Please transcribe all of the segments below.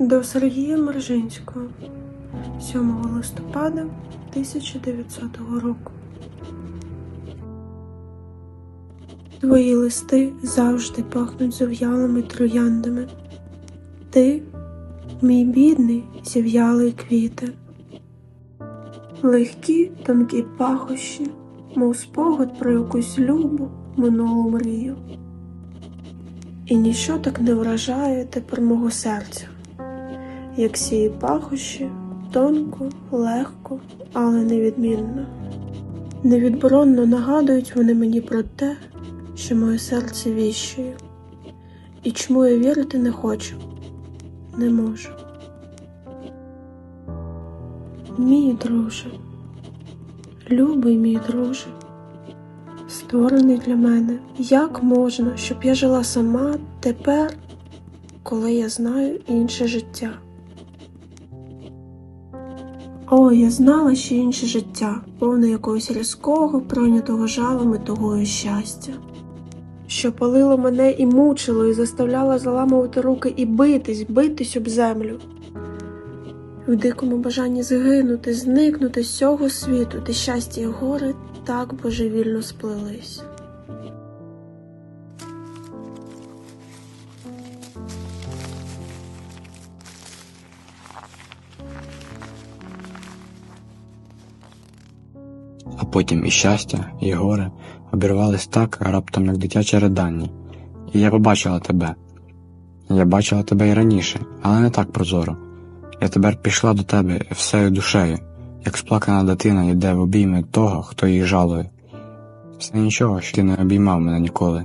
До Сергія Мержинського 7 листопада 1900 року. Твої листи завжди пахнуть зов'ялими трояндами. Ти, мій бідний, зів'ялий квіте. Легкі, тонкі пахощі, мов спогад про якусь любу минулу мрію. І ніщо так не вражає тепер мого серця, як сії пахощі, тонко, легко, але невідмінно. Невідборонно нагадують вони мені про те, що моє серце віщує, і чому я вірити не хочу, не можу. Мій друже, любий мій друже, створений для мене. Як можна, щоб я жила сама тепер, коли я знаю інше життя? О, я знала ще інше життя, повне якогось різкого, пройнятого жалом і тугою щастя, що палило мене і мучило, і заставляло заламувати руки і битись, битись об землю. В дикому бажанні згинути, зникнути з цього світу, де щастя і горе так божевільно сплелись. А потім і щастя, і горе обірвались так раптом, як дитяче ридання. І я побачила тебе. Я бачила тебе і раніше, але не так прозоро. Я тепер пішла до тебе всею душею, як сплакана дитина йде в обійми того, хто її жалує. Все нічого, що ти не обіймав мене ніколи.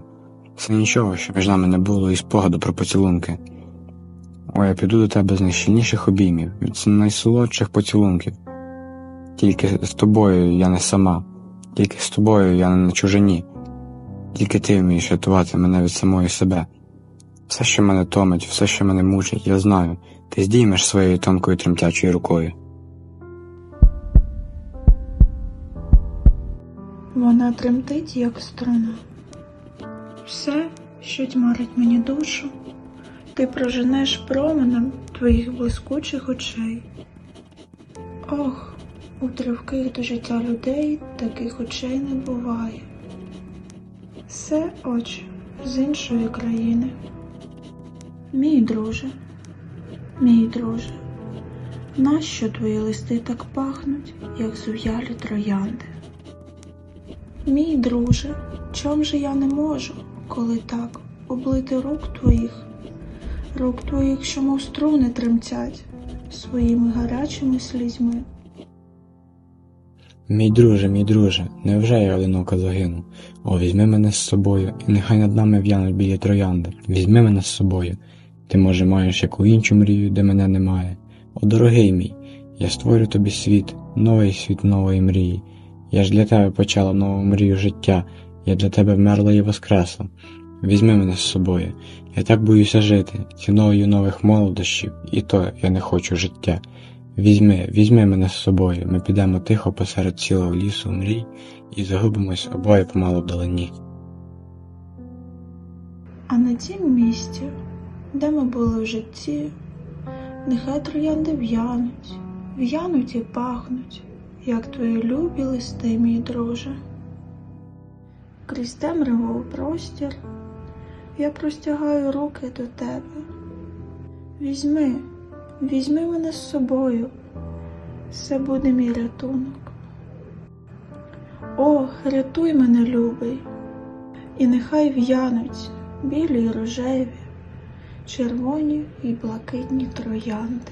Все нічого, що між нами не було і спогаду про поцілунки. О, я піду до тебе з найщільніших обіймів, від найсолодших поцілунків. Тільки з тобою я не сама, тільки з тобою я не на чужині, тільки ти вмієш рятувати мене від самої себе. Все, що мене томить, все, що мене мучить, я знаю, ти здіймеш своєю тонкою тремтячою рукою. Вона тремтить, як струна. Все, що тьмарить мені душу, ти проженеш променем твоїх блискучих очей. Ох, у тривких до життя людей таких очей не буває. Все очі з іншої країни. Мій друже, мій друже, нащо твої листи так пахнуть, як зув'ялі троянди? Мій друже, чом же я не можу, коли так облити рук твоїх, рук твоїх, що мов струни тремтять своїми гарячими слізьми. Мій друже, мій друже, невже я одиноко загину? О, візьми мене з собою, і нехай над нами в'януть білі троянди. Візьми мене з собою. Ти, може, маєш яку іншу мрію, де мене немає. О, дорогий мій, я створю тобі світ, новий світ нової мрії. Я ж для тебе почала нову мрію життя, я для тебе вмерла і воскресла. Візьми мене з собою. Я так боюся жити, ціною нових молодощів, і то я не хочу життя. Візьми, візьми мене з собою, ми підемо тихо посеред цілого лісу мрій і загубимось обоє помалу вдалині. А на тім місці, де ми були в житті, нехай троянди в'януть, в'януть і пахнуть, як твої любі листи, мій друже. Крізь темряву простір я простягаю руки до тебе. Візьми, візьми мене з собою, це буде мій рятунок. О, рятуй мене, любий, і нехай в'януть білі й рожеві, червоні й блакитні троянди.